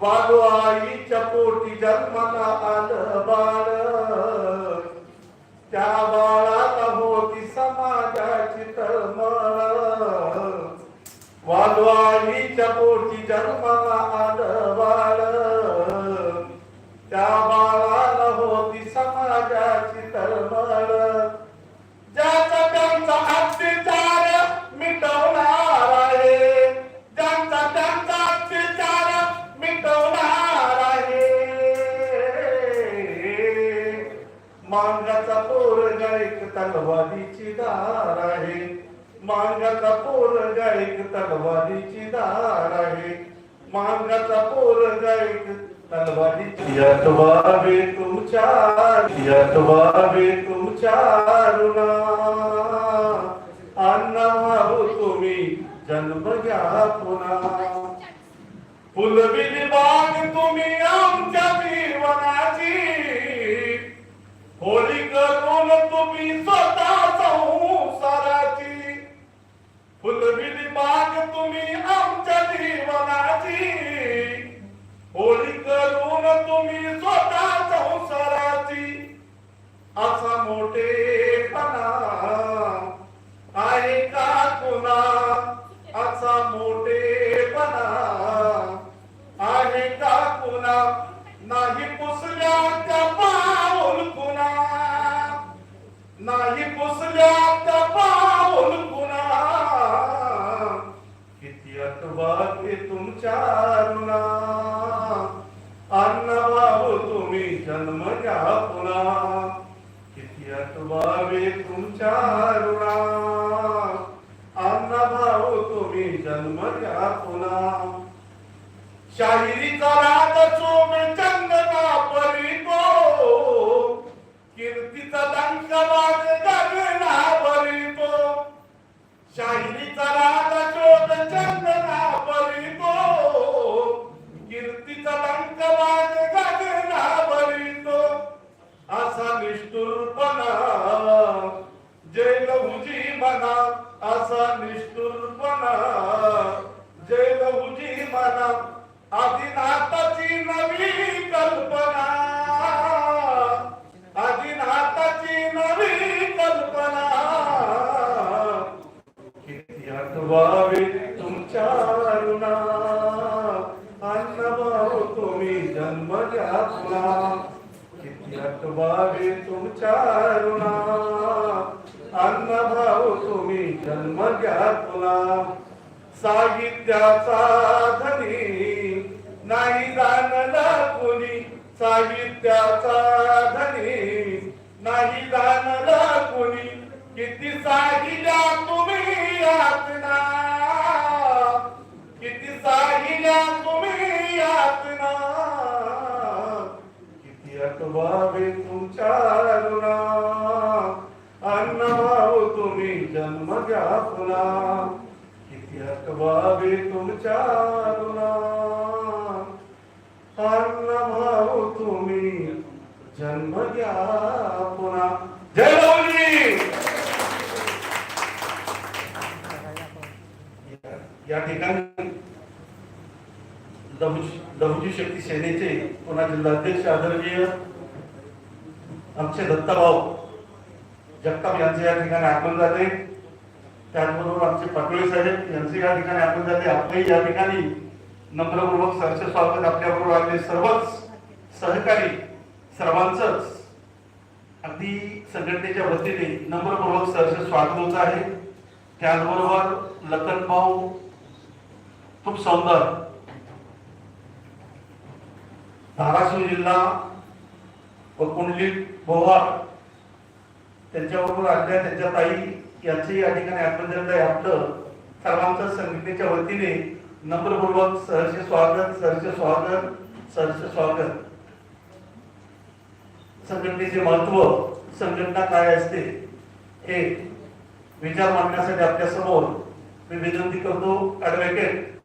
वाघवाईच्या पोटी जन्माला आलं बाळ. त्या बाळाला होती समाजाची तळमळ. वाघवाईच्या पोटी जन्माला तलवारीची दार आहे. मांगाचा पोरगा एक तलवारीची दार आहे. मांगाचा पोरगा एक तलवारीची यात वावे तुमच्या यात वावे तुमच्या ऋणा अण्णा हो तुम्ही जन्म घ्या पुन्हा. फुलबिली करून तुम्ही स्वतः संसाराची फुलबिली बाग तुम्ही आमच्या जीवनाची. होळी करून तुम्ही स्वतः संसाराची असा मोठेपणा आहे का कुणा? असा मोठे किती तुमच्या ऋणा अन्न भाऊ तुम्ही जन्म घ्या पुन्हा किती अटवावे तुमच्या ऋणा अन्न भाऊ तुम्ही जन्म घ्या पुन्हा शाहिरीचा राग चोम असा निष्ठुरपणा साहित्याचा नाही जाणला कोणी साहित्याचा धनी. नाही जाणला कोणी किती साहिल्या तुम्ही यातना किती साहिल्या तुम्ही यातना किती अटवावे तुमच्या ऋणा. अन्न भाऊ तुम्ही जन्म घ्या पुन्हा किती तुमच्या ऋणा अन्न भाऊ तुम्ही जन्म घ्या पुन्हा. जय लवली या ठिकाणी लहुजी शक्ती सेनेचे पुन्हा जिल्हाध्यक्ष आदरणीय आमचे दत्ताभाऊ जगताप यांचे या ठिकाणी आगमन झाले. त्याचबरोबर आमचे पटोळे साहेब यांचे या ठिकाणी आपण जाते. आपलेही या ठिकाणी नम्रपूर्वक सरचे स्वागत आपल्याबरोबर आलेले सर्वच सहकारी सर्वांचंच अगदी संघटनेच्या वतीने नम्रपूर्वक सरचे स्वागत होत आहे. त्याचबरोबर लखन भाऊ खूप सौंदर. धाराशिव जिल्हा व कुंडली बोहार त्यांच्याबरोबर आल्या त्यांच्या ताई यांचे या ठिकाणी आगमन आहे आपलं सर्वांचं संघटनेच्या वतीने नम्रपूर्वक सहर्ष स्वागत सहर्ष स्वागत सहर्ष स्वागत. संघटनेचे महत्त्व संघटना काय असते हे विचार मांडण्यासाठी आपल्यासमोर मी विनंती करतो ऍडव्होकेट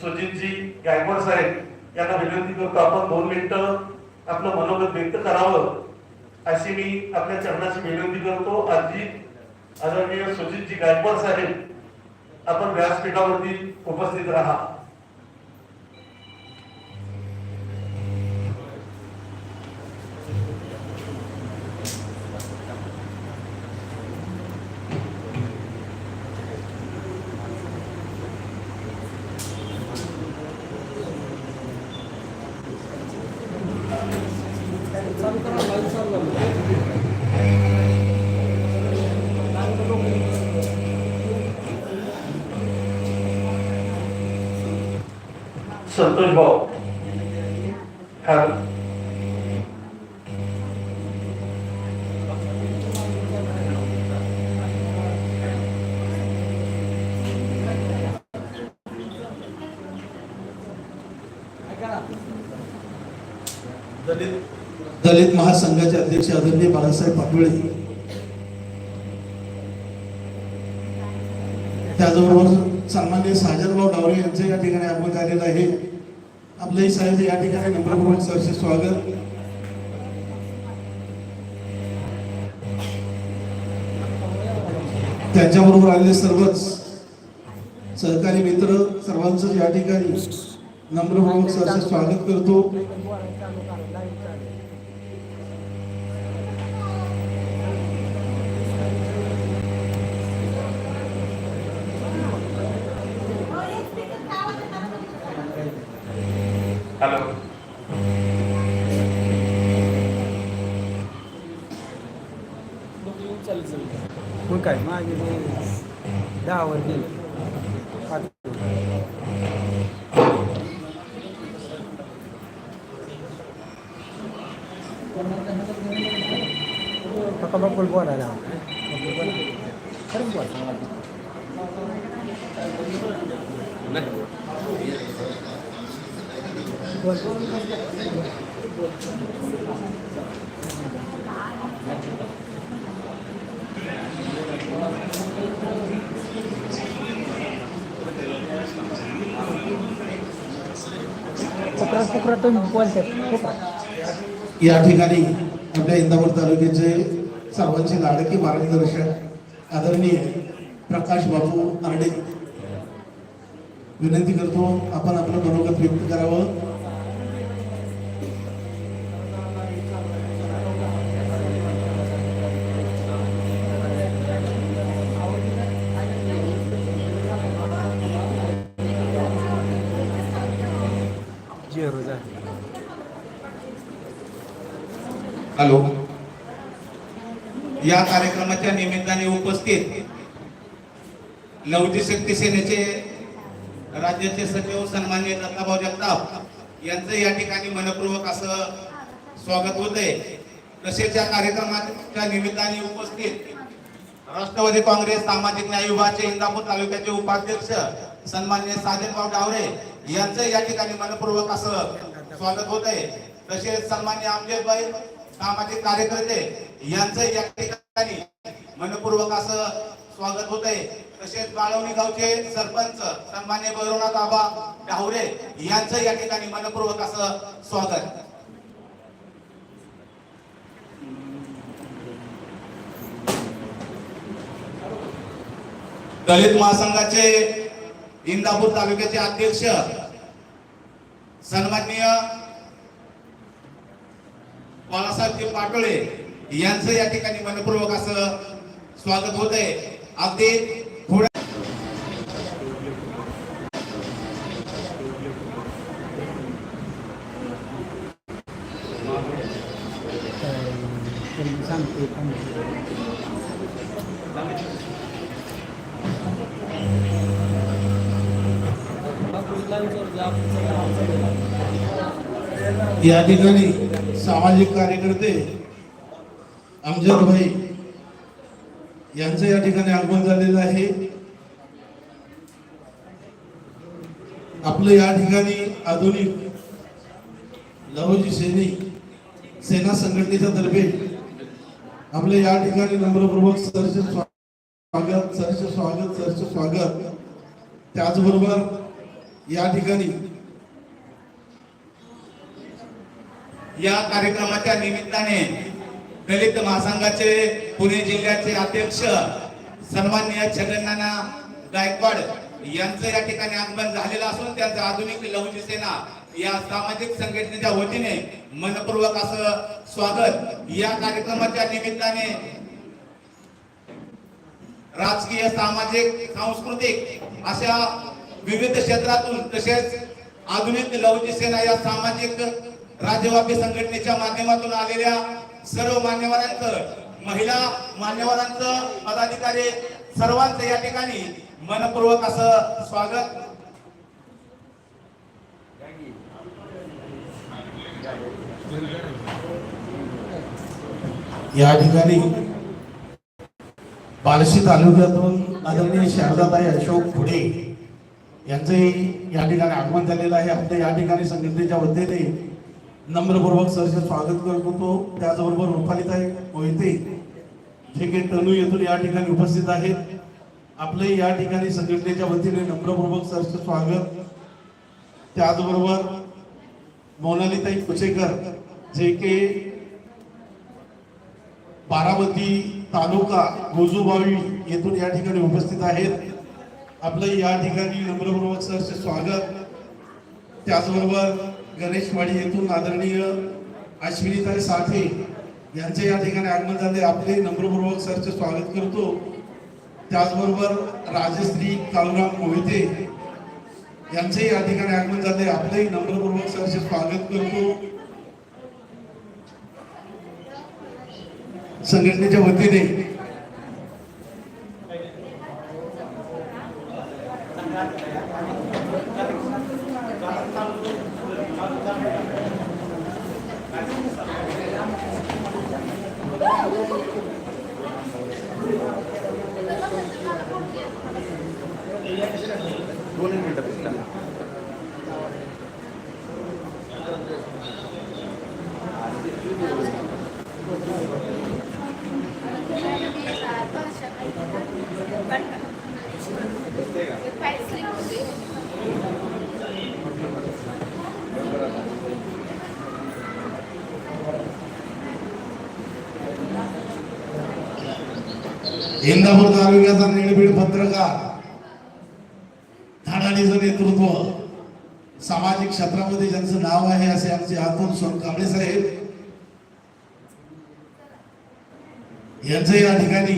सुजितजी गायकवाड साहेब यांना विनंती करतो आपण दोन मिनिटं आपलं मनोगत व्यक्त करावं अशी मी आपल्या चरणाची विनंती करतो. आजी आदरणीय सुजितजी गायकवाड साहेब आपण व्यासपीठावरती उपस्थित राहा. संतोष भाऊ. ठार दलित दलित महासंघाचे अध्यक्ष आदरणीय बाळासाहेब पाटोळे त्याचबरोबर सन्मान्य साजरभाऊ डावरे यांचे या ठिकाणी आगमन झालेलं आहे. आपलंही साहेब या ठिकाणी नम्रपूर्वक सरचे स्वागत. त्यांच्याबरोबर आलेले सर्वच सहकारी मित्र सर्वांचं या ठिकाणी नम्रपूर्वक सरचे स्वागत करतो. हॅलो मग काय मागे ते दहावर गेलं पाच काका बकुल बोलायला खरंच बोल या ठिकाणी आपल्या इंदापूर तालुक्याचे सर्वांचे लाडके मार्गदर्शक आदरणीय प्रकाश बापू आरडे. विनंती करतो आपण आपलं मनोगत व्यक्त करावं. या कार्यक्रमाच्या निमित्ताने उपस्थित लवजी शक्ती सेनेचे राज्याचे सचिव सन्मान्य दत्ताभाऊ जगताप यांचं या ठिकाणी मनपूर्वक असं स्वागत होते तसेच या कार्यक्रमाच्या निमित्ताने उपस्थित राष्ट्रवादी काँग्रेस सामाजिक न्याय विभागाचे इंदापूर तालुक्याचे उपाध्यक्ष सन्मान्य साजनभाऊ डावरे यांचं या ठिकाणी मनपूर्वक असं स्वागत होत आहे तसेच सन्मान्य आमजेदभाई सामाजिक कार्यकर्ते यांचं या ठिकाणी मनपूर्वक असं स्वागत होत आहे तसेच बाळवणी गावचे सरपंच सन्मान्य भैरवनाथ आबा डावरे यांचं या ठिकाणी मनपूर्वक असं स्वागत. दलित महासंघाचे इंदापूर तालुक्याचे अध्यक्ष सन्माननीय बाळासाहेब पाटोळे यांचं या ठिकाणी मनपूर्वक असं स्वागत होत आहे अगदी थोड्या या ठिकाणी सामाजिक कार्यकर्ते अमजद भाई यांचं या ठिकाणी आगमन झालेलं आहे. आपलं या ठिकाणी आधुनिक लहोजी सैनिक सेना संघटनेच्या तर्फे आपलं या ठिकाणी नम्रपूर्वक सरचे स्वागत सरचे स्वागत सरचे स्वागत. त्याचबरोबर या ठिकाणी या कार्यक्रमाच्या निमित्ताने दलित महासंघाचे पुणे जिल्ह्याचे अध्यक्ष सन्माननीय छगननाना गायकवाड यांचं या ठिकाणी आगमन झालेलं असून त्यांचं आधुनिक लहुजी सेना या सामाजिक संघटनेच्या वतीने मनपूर्वक असं स्वागत. या कार्यक्रमाच्या निमित्ताने राजकीय सामाजिक सांस्कृतिक अशा विविध क्षेत्रातून तसेच आधुनिक लहुजी सेना या सामाजिक राज्यव्यापी संघटनेच्या माध्यमातून आलेल्या सर्व मान्यवरांचं महिला मान्यवरांचं पदाधिकारी सर्वांचं या ठिकाणी मनपूर्वक असं स्वागत. या ठिकाणी बार्शी तालुक्यातून आदरणीय शारदाताई अशोक फुडे यांचंही या ठिकाणी आगमन झालेलं आहे. आपल्या या ठिकाणी संघटनेच्या वतीने नम्रपूर्वक सरचे स्वागत करतो. तो त्याचबरोबर रुपालीताई मोहिते जे काही तनू येथून या ठिकाणी उपस्थित आहेत. आपले या ठिकाणी संघटनेच्या वतीने नम्रपूर्वक सरचे स्वागत. त्याचबरोबर मोनालीताई कुचेकर जे के बारामती तालुका गोजूबावी येथून या ठिकाणी उपस्थित आहेत. आपलं या ठिकाणी नम्रपूर्वक सरचे स्वागत. त्याचबरोबर गणेशवाडी येथून आदरणीय अश्विनीताई साठे यांचे या ठिकाणी आगमन झाले. आपले नम्रपूर्वक सरचे स्वागत करतो. त्याचबरोबर राजश्री काळूराम मोहिते यांचे या ठिकाणी आगमन झाले. आपले नम्रपूर्वक सरचे स्वागत करतो. संघटनेच्या वतीने इंदापूर तालुक्याचा निर्भीड पत्रकार धाडाडीचं नेतृत्व. सामाजिक क्षेत्रामध्ये ज्यांचं नाव आहे असे आमचे अतुल सोनकांबळे साहेब. यांचं या ठिकाणी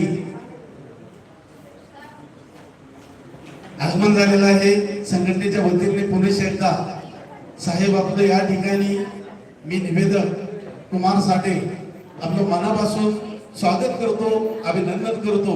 आगमन झालेलं आहे. संघटनेच्या वतीने पुणे एकदा साहेब आपलं या ठिकाणी. मी निवेदक कुमार साठे आपलं मनापासून स्वागत करतो अभिनंदन करतो.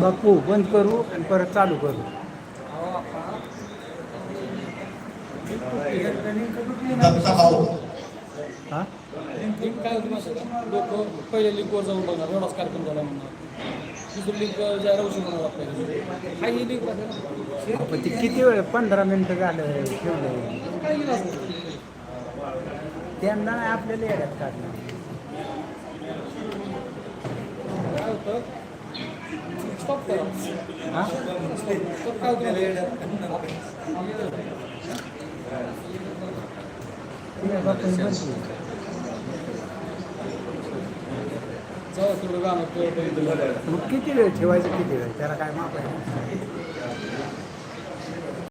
बापू बंद करू आणि परत चालू करू. हा? काय होती पहिले लिंकवर जाऊन बघणार एवढाच कार्यक्रम झाला म्हणणार दुसरी लिंक ज्या रवशी म्हणणार आपल्याला हा ही लिंक पण ते किती वेळ पंधरा मिनिटं झालं ठेवलं काय गेलं असतं? त्यांना नाही आपल्याला येड्यात काढलं काय होतं? स्टॉप करा. हा? तर काय होतं तुम्ही बापून किती वेळ ठेवायचं किती वेळ? त्याला काय माप आहे?